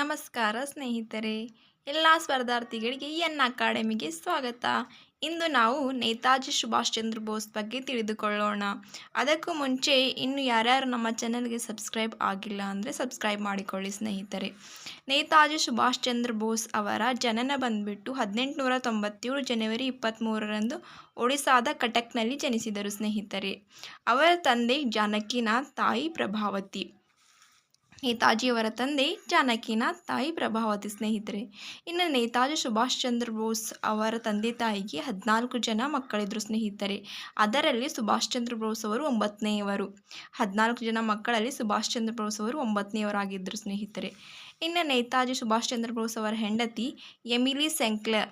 ನಮಸ್ಕಾರ ಸ್ನೇಹಿತರೆ, ಎಲ್ಲ ಸ್ಪರ್ಧಾರ್ಥಿಗಳಿಗೆ ಎನ್ ಅಕಾಡೆಮಿಗೆ ಸ್ವಾಗತ. ಇಂದು ನಾವು ನೇತಾಜಿ ಸುಭಾಷ್ ಚಂದ್ರ ಬೋಸ್ ಬಗ್ಗೆ ತಿಳಿದುಕೊಳ್ಳೋಣ. ಅದಕ್ಕೂ ಮುಂಚೆ ಇನ್ನು ಯಾರ್ಯಾರು ನಮ್ಮ ಚಾನಲ್ಗೆ ಸಬ್ಸ್ಕ್ರೈಬ್ ಆಗಿಲ್ಲ ಅಂದರೆ ಸಬ್ಸ್ಕ್ರೈಬ್ ಮಾಡಿಕೊಳ್ಳಿ ಸ್ನೇಹಿತರೆ. ನೇತಾಜಿ ಸುಭಾಷ್ ಚಂದ್ರ ಬೋಸ್ ಅವರ ಜನನ ಬಂದ್ಬಿಟ್ಟು ಹದಿನೆಂಟುನೂರ ತೊಂಬತ್ತೇಳು ಜನವರಿ ಇಪ್ಪತ್ತ್ಮೂರರಂದು ಒಡಿಸಾದ ಕಟಕ್ನಲ್ಲಿ ಜನಿಸಿದರು ಸ್ನೇಹಿತರೆ. ಅವರ ತಂದೆ ಜಾನಕಿನಾಥ್ ತಾಯಿ ಪ್ರಭಾವತಿ. ನೇತಾಜಿಯವರ ತಂದೆ ಜಾನಕಿನಾಥ್ ತಾಯಿ ಪ್ರಭಾವತಿ ಸ್ನೇಹಿತರೆ. ಇನ್ನು ನೇತಾಜಿ ಸುಭಾಷ್ ಚಂದ್ರ ಬೋಸ್ ಅವರ ತಂದೆ ತಾಯಿಗೆ ಹದಿನಾಲ್ಕು ಜನ ಮಕ್ಕಳಿದ್ರು ಸ್ನೇಹಿತರೆ. ಅದರಲ್ಲಿ ಸುಭಾಷ್ ಚಂದ್ರ ಬೋಸ್ ಅವರು ಒಂಬತ್ತನೆಯವರು. ಹದಿನಾಲ್ಕು ಜನ ಮಕ್ಕಳಲ್ಲಿ ಸುಭಾಷ್ ಚಂದ್ರ ಬೋಸ್ ಅವರು ಒಂಬತ್ತನೆಯವರಾಗಿದ್ದರು ಸ್ನೇಹಿತರೆ. ಇನ್ನು ನೇತಾಜಿ ಸುಭಾಷ್ ಚಂದ್ರ ಬೋಸ್ ಅವರ ಹೆಂಡತಿ ಎಮಿಲಿ ಸೆಂಕ್ಲರ್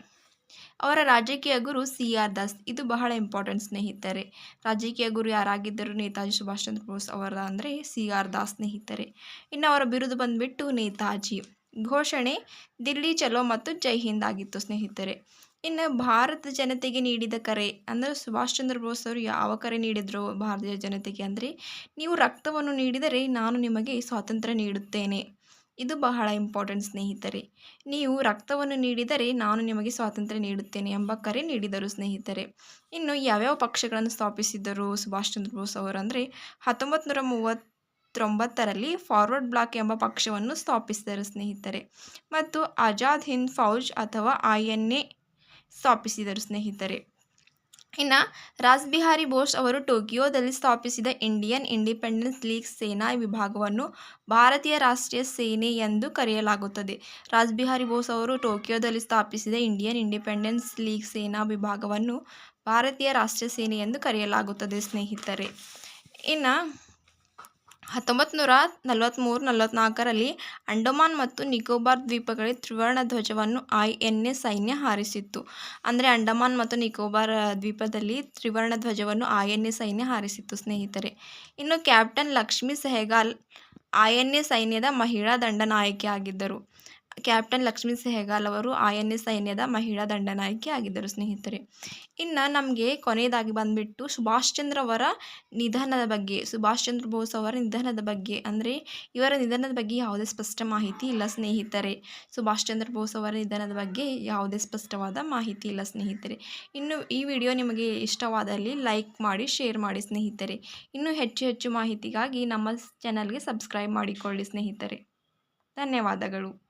ಅವರ ರಾಜಕೀಯ ಗುರು ಸಿ ಆರ್ ದಾಸ್. ಇದು ಬಹಳ ಇಂಪಾರ್ಟೆಂಟ್ ಸ್ನೇಹಿತರೆ. ರಾಜಕೀಯ ಗುರು ಯಾರಾಗಿದ್ದರು ನೇತಾಜಿ ಸುಭಾಷ್ ಚಂದ್ರ ಬೋಸ್ ಅವರ ಅಂದರೆ ಸಿ ಆರ್ ದಾಸ್ ಸ್ನೇಹಿತರೆ. ಇನ್ನು ಅವರ ಬಿರುದು ಬಂದುಬಿಟ್ಟು ನೇತಾಜಿ. ಘೋಷಣೆ, ದಿಲ್ಲಿ ಚಲೋ ಮತ್ತು ಜೈ ಹಿಂದ್ ಆಗಿತ್ತು ಸ್ನೇಹಿತರೆ. ಇನ್ನು ಭಾರತ ಜನತೆಗೆ ನೀಡಿದ ಕರೆ ಅಂದರೆ ಸುಭಾಷ್ ಚಂದ್ರ ಬೋಸ್ ಅವರು ಯಾವ ಕರೆ ನೀಡಿದರು ಭಾರತೀಯ ಜನತೆಗೆ ಅಂದರೆ, ನೀವು ರಕ್ತವನ್ನು ನೀಡಿದರೆ ನಾನು ನಿಮಗೆ ಸ್ವಾತಂತ್ರ್ಯ ನೀಡುತ್ತೇನೆ. ಇದು ಬಹಳ ಇಂಪಾರ್ಟೆಂಟ್ ಸ್ನೇಹಿತರೆ. ನೀವು ರಕ್ತವನ್ನು ನೀಡಿದರೆ ನಾನು ನಿಮಗೆ ಸ್ವಾತಂತ್ರ್ಯ ನೀಡುತ್ತೇನೆ ಎಂಬ ಕರೆ ನೀಡಿದರು ಸ್ನೇಹಿತರೆ. ಇನ್ನು ಯಾವ್ಯಾವ ಪಕ್ಷಗಳನ್ನು ಸ್ಥಾಪಿಸಿದರು ಸುಭಾಷ್ ಚಂದ್ರ ಬೋಸ್ ಅವರು ಅಂದರೆ ಹತ್ತೊಂಬತ್ತು ನೂರ ಮೂವತ್ತೊಂಬತ್ತರಲ್ಲಿ ಫಾರ್ವರ್ಡ್ ಬ್ಲಾಕ್ ಎಂಬ ಪಕ್ಷವನ್ನು ಸ್ಥಾಪಿಸಿದರು ಸ್ನೇಹಿತರೆ. ಮತ್ತು ಆಜಾದ್ ಹಿಂದ್ ಫೌಜ್ ಅಥವಾ ಐ ಎನ್ ಎ ಸ್ಥಾಪಿಸಿದರು ಸ್ನೇಹಿತರೆ. ಇನ್ನು ರಾಸ್ಬಿಹಾರಿ ಬೋಸ್ ಅವರು ಟೋಕಿಯೋದಲ್ಲಿ ಸ್ಥಾಪಿಸಿದ ಇಂಡಿಯನ್ ಇಂಡಿಪೆಂಡೆನ್ಸ್ ಲೀಗ್ ಸೇನಾ ವಿಭಾಗವನ್ನು ಭಾರತೀಯ ರಾಷ್ಟ್ರೀಯ ಸೇನೆ ಎಂದು ಕರೆಯಲಾಗುತ್ತದೆ. ರಾಸ್ಬಿಹಾರಿ ಬೋಸ್ ಅವರು ಟೋಕಿಯೋದಲ್ಲಿ ಸ್ಥಾಪಿಸಿದ ಇಂಡಿಯನ್ ಇಂಡಿಪೆಂಡೆನ್ಸ್ ಲೀಗ್ ಸೇನಾ ವಿಭಾಗವನ್ನು ಭಾರತೀಯ ರಾಷ್ಟ್ರೀಯ ಸೇನೆ ಎಂದು ಕರೆಯಲಾಗುತ್ತದೆ, ಸ್ನೇಹಿತರೆ. ಇನ್ನು ಹತ್ತೊಂಬತ್ತು ನೂರ ನಲವತ್ತ್ಮೂರು ನಲವತ್ತ್ನಾಲ್ಕರಲ್ಲಿ ಅಂಡಮಾನ್ ಮತ್ತು ನಿಕೋಬಾರ್ ದ್ವೀಪಗಳಲ್ಲಿ ತ್ರಿವರ್ಣ ಧ್ವಜವನ್ನು ಐ ಎನ್ ಎ ಸೈನ್ಯ ಹಾರಿಸಿತ್ತು. ಅಂದರೆ ಅಂಡಮಾನ್ ಮತ್ತು ನಿಕೋಬಾರ್ ದ್ವೀಪದಲ್ಲಿ ತ್ರಿವರ್ಣ ಧ್ವಜವನ್ನು ಐ ಎನ್ ಎ ಸೈನ್ಯ ಹಾರಿಸಿತ್ತು ಸ್ನೇಹಿತರೆ. ಇನ್ನು captain Lakshmi Sehgal I N A ಸೈನ್ಯದ ಮಹಿಳಾ ದಂಡನಾಯಕಿ ಆಗಿದ್ದರು ಕ್ಯಾಪ್ಟನ್ ಲಕ್ಷ್ಮೀ ಸೆಹಗಾಲ್ ಅವರು ಎಸ್ ಸೈನ್ಯದ ಮಹಿಳಾ ದಂಡನಾಯಕಿ ಆಗಿದ್ದರು, ಸ್ನೇಹಿತರೆ. ಇನ್ನು ನಮಗೆ ಕೊನೆಯದಾಗಿ ಬಂದುಬಿಟ್ಟು ಸುಭಾಷ್ ಚಂದ್ರ ಅವರ ನಿಧನದ ಬಗ್ಗೆ, ಸುಭಾಷ್ ಚಂದ್ರ ಬೋಸ್ ಅವರ ನಿಧನದ ಬಗ್ಗೆ, ಅಂದರೆ ಇವರ ನಿಧನದ ಬಗ್ಗೆ ಯಾವುದೇ ಸ್ಪಷ್ಟ ಮಾಹಿತಿ ಇಲ್ಲ, ಸ್ನೇಹಿತರೆ. ಸುಭಾಷ್ ಚಂದ್ರ ಬೋಸ್ ಅವರ ನಿಧನದ ಬಗ್ಗೆ ಯಾವುದೇ ಸ್ಪಷ್ಟವಾದ ಮಾಹಿತಿ ಇಲ್ಲ, ಸ್ನೇಹಿತರೆ. ಇನ್ನು ಈ ವಿಡಿಯೋ ನಿಮಗೆ ಇಷ್ಟವಾದಲ್ಲಿ ಲೈಕ್ ಮಾಡಿ, ಶೇರ್ ಮಾಡಿ, ಸ್ನೇಹಿತರೆ. ಇನ್ನೂ ಹೆಚ್ಚು ಹೆಚ್ಚು ಮಾಹಿತಿಗಾಗಿ ನಮ್ಮ ಚಾನಲ್ಗೆ ಸಬ್ಸ್ಕ್ರೈಬ್ ಮಾಡಿಕೊಳ್ಳಿ, ಸ್ನೇಹಿತರೆ. ಧನ್ಯವಾದಗಳು.